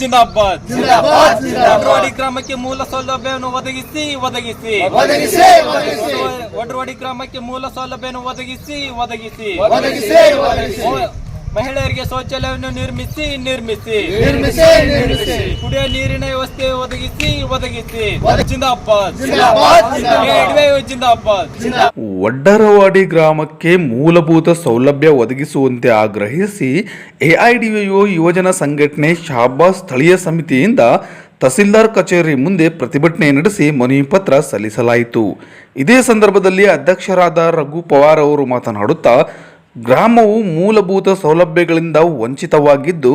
ಜಿಂದಾಬಾದ್. ಜಿಂದಾಬಾದ್. ಒಡ್ರವಾಡಿ ಗ್ರಾಮಕ್ಕೆ ಮೂಲ ಸೌಲಭ್ಯವನ್ನು ಒದಗಿಸಿ ಒದಗಿಸಿ. ಒಡ್ರವಾಡಿ ಗ್ರಾಮಕ್ಕೆ ಮೂಲ ಸೌಲಭ್ಯವನ್ನು ಒದಗಿಸಿ ಒದಗಿಸಿ. ಮಹಿಳೆಯರಿಗೆ ಶೌಚಾಲಯವನ್ನು ನಿರ್ಮಿಸಿ ನಿರ್ಮಿಸಿ. ನಿರ್ಮಿಸಿ ನಿರ್ಮಿಸಿ. ಕುಡಿಯುವ ನೀರಿನ ವ್ಯವಸ್ಥೆ ಒದಗಿಸಿ ಒದಗಿಸಿ. ಜಿಂದಾಬಾದ್. ಜಿಂದಾಬಾದ್, ಜಿಂದಾಬಾದ್. ಜಿಂದಾಬಾದ್. ವಡ್ಡರವಾಡಿ ಗ್ರಾಮಕ್ಕೆ ಮೂಲಭೂತ ಸೌಲಭ್ಯ ಒದಗಿಸುವಂತೆ ಆಗ್ರಹಿಸಿ ಎಐಡಿಒ ಯುವಜನ ಸಂಘಟನೆ ಶಾಬಾ ಸ್ಥಳೀಯ ಸಮಿತಿಯಿಂದ ತಹಸೀಲ್ದಾರ್ ಕಚೇರಿ ಮುಂದೆ ಪ್ರತಿಭಟನೆ ನಡೆಸಿ ಮನವಿ ಪತ್ರ ಸಲ್ಲಿಸಲಾಯಿತು. ಇದೇ ಸಂದರ್ಭದಲ್ಲಿ ಅಧ್ಯಕ್ಷರಾದ ರಘು ಪವಾರ್ ಅವರು ಮಾತನಾಡುತ್ತಾ ಗ್ರಾಮವು ಮೂಲಭೂತ ಸೌಲಭ್ಯಗಳಿಂದ ವಂಚಿತವಾಗಿದ್ದು,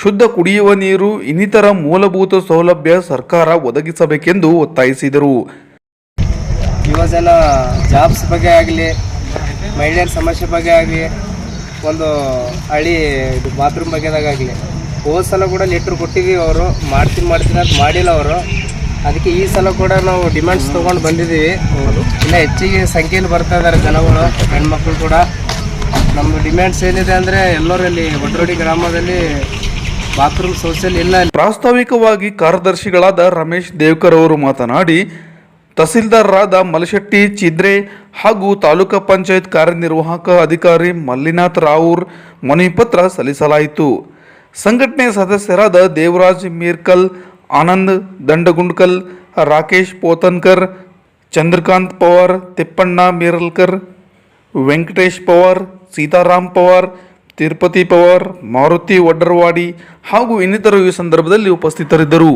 ಶುದ್ಧ ಕುಡಿಯುವ ನೀರು, ಇನ್ನಿತರ ಮೂಲಭೂತ ಸೌಲಭ್ಯ ಸರ್ಕಾರ ಒದಗಿಸಬೇಕೆಂದು ಒತ್ತಾಯಿಸಿದರು. ಯುವಜನ ಜಾಬ್ಸ್ ಬಗ್ಗೆ ಆಗಲಿ, ಮಹಿಳೆಯರ ಸಮಸ್ಯೆ ಬಗ್ಗೆ ಆಗಲಿ, ಒಂದು ಹಳಿ ಬಾತ್ರೂಮ್ ಬಗ್ಗೆದಾಗಲಿ ಹೋದ ಸಲ ಕೂಡ ಲೆಟ್ರ್ ಕೊಟ್ಟಿದ್ದೀವಿ ಅವರು, ಮಾಡ್ತೀನಿ ಮಾಡ್ತೀನಿ ಅಂತ ಮಾಡಿಲ್ಲ ಅವರು. ಅದಕ್ಕೆ ಈ ಸಲ ಕೂಡ ನಾವು ಡಿಮ್ಯಾಂಡ್ಸ್ ತೊಗೊಂಡು ಬಂದಿದ್ದೀವಿ. ಇನ್ನು ಹೆಚ್ಚಿಗೆ ಸಂಖ್ಯೆಯಲ್ಲಿ ಬರ್ತಾ ಇದ್ದಾರೆ ಜನಗಳು, ಹೆಣ್ಮಕ್ಳು ಕೂಡ. ನಮ್ಮದು ಡಿಮ್ಯಾಂಡ್ಸ್ ಏನಿದೆ ಅಂದರೆ ಎಲ್ಲರಲ್ಲಿ ಒಡ್ರೋಡಿ ಗ್ರಾಮದಲ್ಲಿ ಬಾತ್ರೂಮ್ ಸೌಸಲ್ ಇಲ್ಲ. ಪ್ರಾಸ್ತಾವಿಕವಾಗಿ ಕಾರ್ಯದರ್ಶಿಗಳಾದ ರಮೇಶ್ ದೇವ್ಕರ್ ಅವರು ಮಾತನಾಡಿ, ತಹಸೀಲ್ದಾರರಾದ ಮಲಶೆಟ್ಟಿ, ಚಿದ್ರೆ ಹಾಗೂ ತಾಲೂಕಾ ಪಂಚಾಯತ್ ಕಾರ್ಯನಿರ್ವಾಹಕ ಅಧಿಕಾರಿ ಮಲ್ಲಿನಾಥ್ ರಾವೂರ್ ಮನವಿ ಪತ್ರ ಸಲ್ಲಿಸಲಾಯಿತು. ಸಂಘಟನೆ ಸದಸ್ಯರಾದ ದೇವರಾಜ್ ಮೀರ್ಕಲ್, ಆನಂದ್ ದಂಡಗುಂಡ್ಕಲ್, ರಾಕೇಶ್ ಪೋತನ್ಕರ್, ಚಂದ್ರಕಾಂತ್ ಪವಾರ್, ತಿಪ್ಪಣ್ಣ ಮೀರಲ್ಕರ್ ವೆಂಕಟೇಶ್ ಪವಾರ್ ಸೀತಾರಾಮ್ ಪವಾರ್ ತಿರುಪತಿ ಪವಾರ್ ಮಾರುತಿ ವಡ್ಡರವಾಡಿ ಹಾಗೂ ಇನ್ನಿತರರು ಈ ಸಂದರ್ಭದಲ್ಲಿ ಉಪಸ್ಥಿತರಿದ್ದರು.